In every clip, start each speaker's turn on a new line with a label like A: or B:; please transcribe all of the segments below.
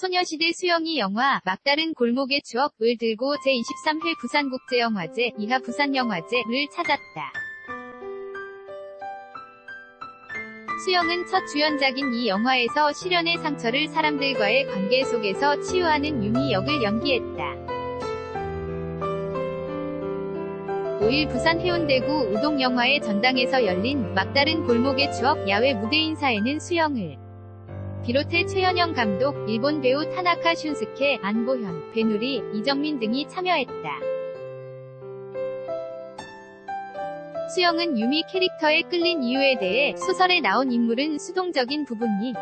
A: 소녀시대 수영이 영화 막다른 골목의 추억을 들고 제23회 부산국제영화제 이하 부산영화제를 찾았다. 수영은 첫 주연작인 이 영화에서 실연의 상처를 사람들과의 관계 속에서 치유하는 유미 역을 연기했다. 5일 부산 해운대구 우동영화의 전당에서 열린 막다른 골목의 추억 야외 무대 인사에는 수영을 비롯해 최연영 감독, 일본 배우 타나카 슌스케, 안보현, 배누리, 이정민 등이 참여했다. 수영은 유미 캐릭터에 끌린 이유에 대해 소설에 나온 인물은 수동적인 부분이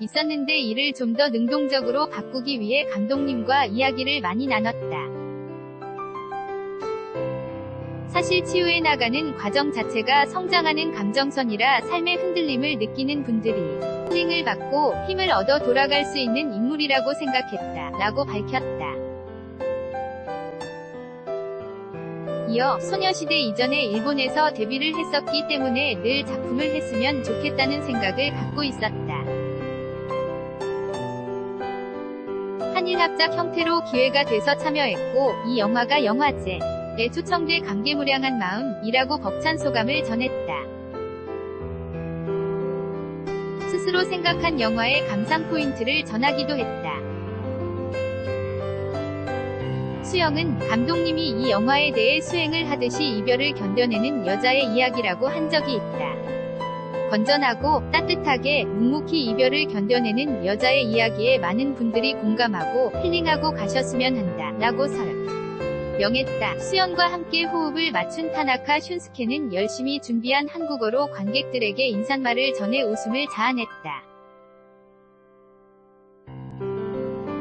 A: 있었는데 이를 좀 더 능동적으로 바꾸기 위해 감독님과 이야기를 많이 나눴다. 사실 치유해 나가는 과정 자체가 성장하는 감정선이라 삶의 흔들림을 느끼는 분들이 힐링을 받고 힘을 얻어 돌아갈 수 있는 인물이라고 생각했다. 라고 밝혔다. 이어 소녀시대 이전에 일본에서 데뷔를 했었기 때문에 늘 작품을 했으면 좋겠다는 생각을 갖고 있었다. 한일합작 형태로 기회가 돼서 참여했고 이 영화가 영화제에 초청돼 감개무량한 마음이라고 벅찬 소감을 전했다. 스스로 생각한 영화의 감상 포인트를 전하기도 했다. 수영은 감독님이 이 영화에 대해 수행을 하듯이 이별을 견뎌내는 여자의 이야기라고 한 적이 있다. 건전하고 따뜻하게 묵묵히 이별을 견뎌내는 여자의 이야기에 많은 분들이 공감하고 힐링하고 가셨으면 한다. 라고 설 명했다. 수영과 함께 호흡을 맞춘 타나카 슌스케는 열심히 준비한 한국어로 관객들에게 인사말을 전해 웃음을 자아냈다.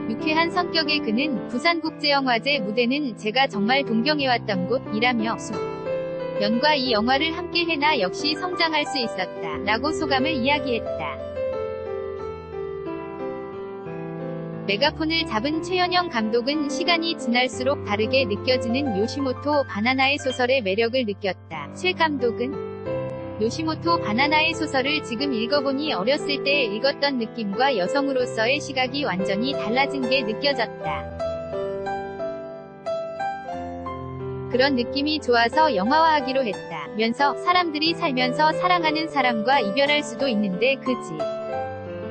A: 유쾌한 성격의 그는 부산국제영화제 무대는 제가 정말 동경해왔던 곳이라며 수 연과 이 영화를 함께 해나 역시 성장할 수 있었다. 라고 소감을 이야기했다. 메가폰을 잡은 최연영 감독은 시간이 지날수록 다르게 느껴지는 요시모토 바나나의 소설의 매력을 느꼈다. 최 감독은 요시모토 바나나의 소설을 지금 읽어보니 어렸을 때 읽었던 느낌과 여성으로서의 시각이 완전히 달라진 게 느껴졌다. 그런 느낌이 좋아서 영화화하기로 했다. 면서 사람들이 살면서 사랑하는 사람과 이별할 수도 있는데 그지.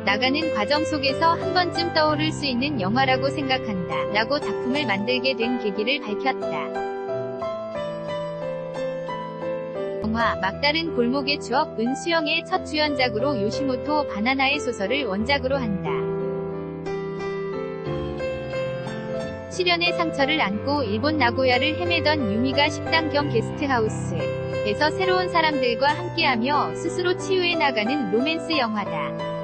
A: 나가는 과정 속에서 한 번쯤 떠오를 수 있는 영화라고 생각한다. 라고 작품을 만들게 된 계기를 밝혔다. 영화 막다른 골목의 추억 은수영의 첫 주연작으로 요시모토 바나나의 소설을 원작으로 한다. 시련의 상처를 안고 일본 나고야를 헤매던 유미가 식당 겸 게스트하우스에서 새로운 사람들과 함께하며 스스로 치유해 나가는 로맨스 영화다.